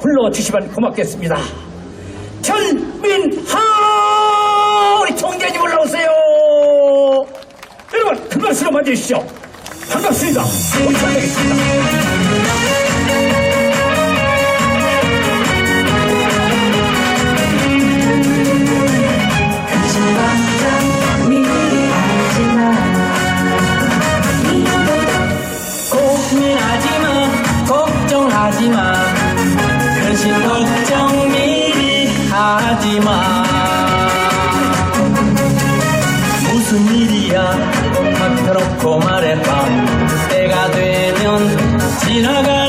불러주시면 고맙겠습니다. 전민하 우리 총재님 올라오세요. 여러분 큰 박수로 맞이해주시죠. 반갑습니다. 우리 총재겠습니다. 무슨 일이야? 닥터놓고 말해봐. 때가 되면 지나갈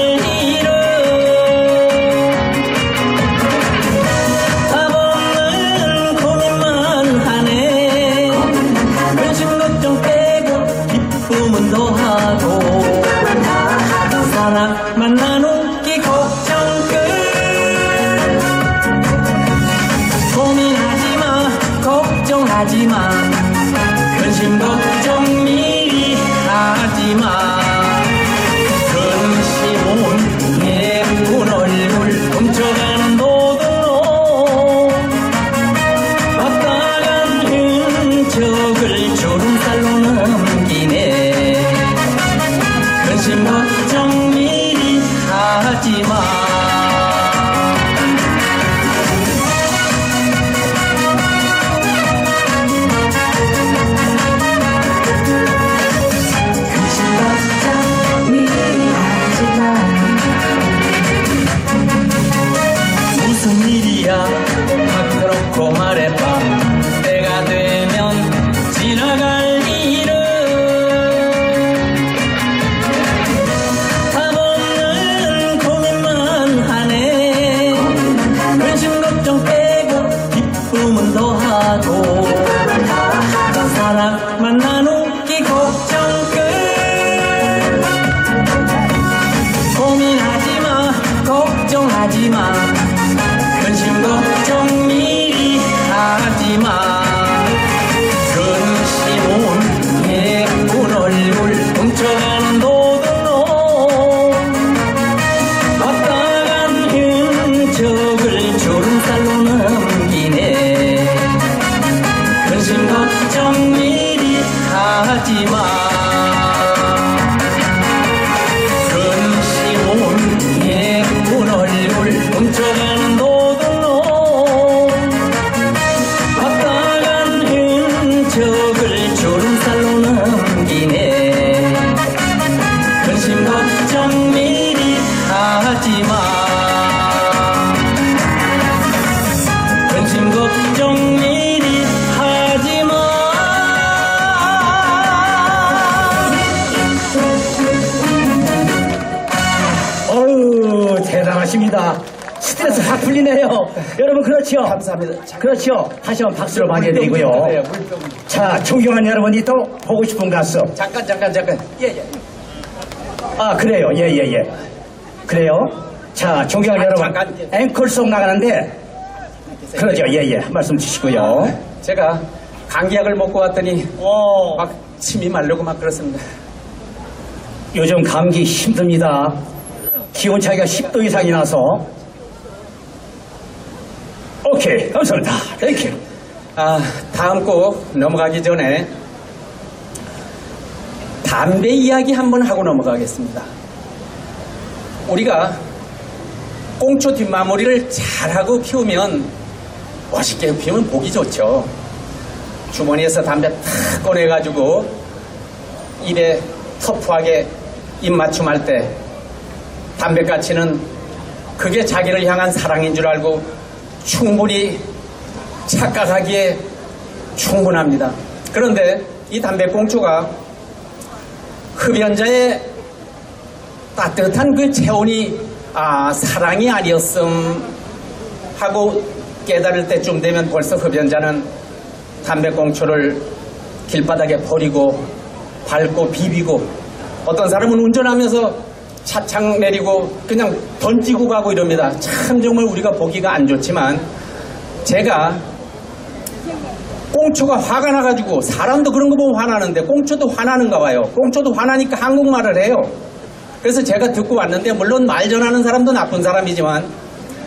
대단하십니다. 스트레스 확 풀리네요. 여러분 그렇죠? 감사합니다. 그렇죠. 다시 한번 박수를 많이 해드리고요. 주세요, 물병. 자, 존경하는 여러분이 또 보고 싶은 가수. 잠깐 잠깐 잠깐 예예 아, 그래요. 예, 예, 예. 그래요. 자, 존경하는 아, 여러분. 잠깐. 앵콜송 나가는데, 그러죠. 예, 예. 한 말씀 주시고요. 제가 감기약을 먹고 왔더니 어, 막 침이 마르고 막 그렇습니다. 요즘 감기 힘듭니다. 기온 차이가 10도 이상이 나서. 오케이. 감사합니다. 땡큐. 아, 다음 곡 넘어가기 전에 담배 이야기 한번 하고 넘어가겠습니다. 우리가 꽁초 뒷마무리를 잘하고 피우면 멋있게 피우면 보기 좋죠. 주머니에서 담배 탁 꺼내가지고 입에 터프하게 입맞춤할 때 담배가치는 그게 자기를 향한 사랑인 줄 알고 충분히 착각하기에 충분합니다. 그런데 이 담배꽁초가 흡연자의 따뜻한 그 체온이 아 사랑이 아니었음 하고 깨달을 때쯤 되면 벌써 흡연자는 담배꽁초를 길바닥에 버리고 밟고 비비고 어떤 사람은 운전하면서 차창 내리고 그냥 던지고 가고 이럽니다. 참 정말 우리가 보기가 안 좋지만 제가 꽁초가 화가 나가지고 사람도 그런 거 보면 화나는데 꽁초도 화나는가 봐요. 꽁초도 화나니까 한국말을 해요. 그래서 제가 듣고 왔는데 물론 말 전하는 사람도 나쁜 사람이지만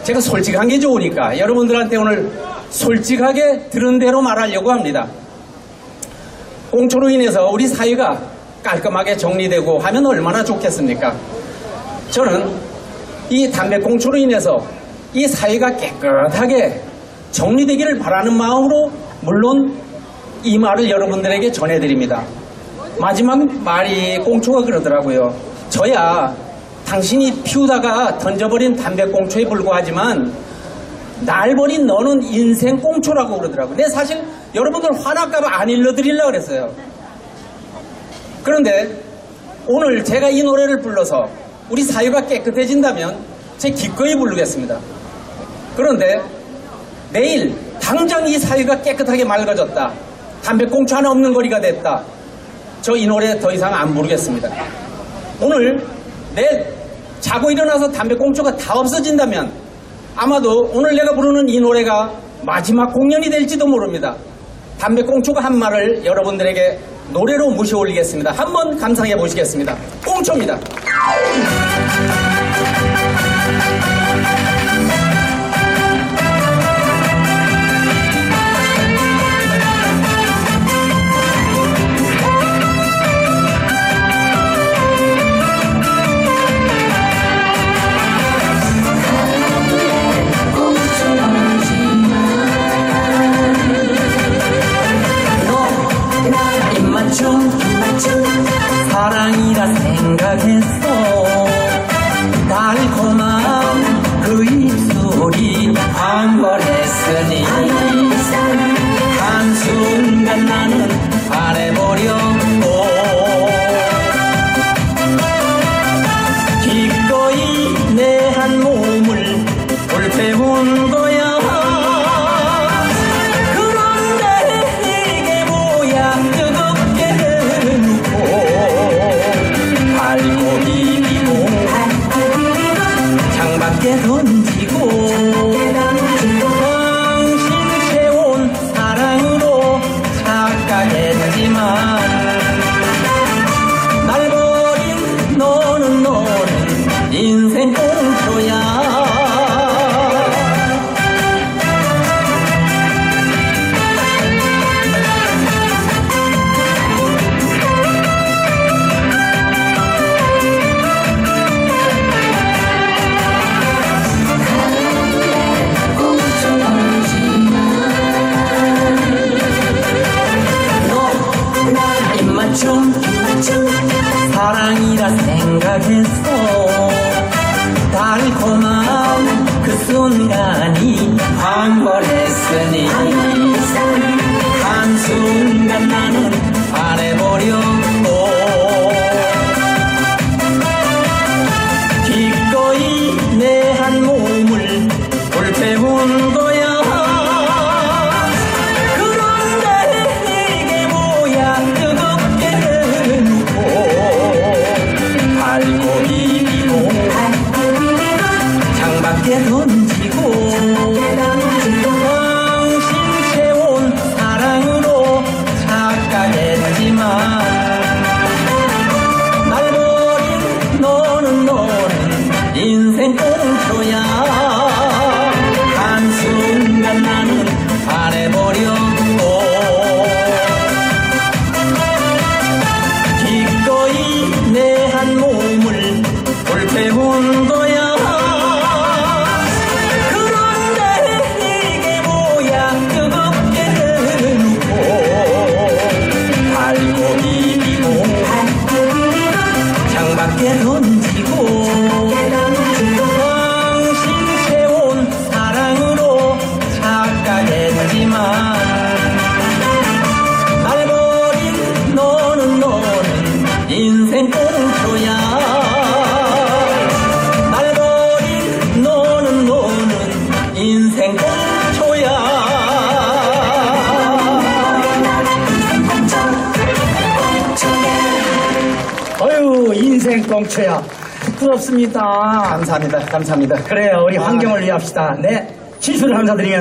제가 솔직한 게 좋으니까 여러분들한테 오늘 솔직하게 들은 대로 말하려고 합니다. 공초로 인해서 우리 사회가 깔끔하게 정리되고 하면 얼마나 좋겠습니까? 저는 이 담배 공초로 인해서 이 사회가 깨끗하게 정리되기를 바라는 마음으로 물론 이 말을 여러분들에게 전해드립니다. 마지막 말이 꽁초가 그러더라고요. 저야 당신이 피우다가 던져버린 담배 꽁초에 불과하지만 날 버린 너는 인생 꽁초라고 그러더라고요. 근데 사실 여러분들 화날까봐 안 일러드리려고 그랬어요. 그런데 오늘 제가 이 노래를 불러서 우리 사회가 깨끗해진다면 제 기꺼이 부르겠습니다. 그런데 내일 당장 이 사회가 깨끗하게 맑아졌다. 담배꽁초 하나 없는 거리가 됐다. 저 이 노래 더 이상 안 부르겠습니다. 오늘 내 자고 일어나서 담배꽁초가 다 없어진다면 아마도 오늘 내가 부르는 이 노래가 마지막 공연이 될지도 모릅니다. 담배꽁초가 한 말을 여러분들에게 노래로 모셔올리겠습니다. 한번 감상해 보시겠습니다. 꽁초입니다. 창밖에 던지고 인생 꽁초야. 부럽습니다. 감사합니다 감사합니다 그래요. 우리 환경을 위합시다. 네. 진수를 감사드리면서.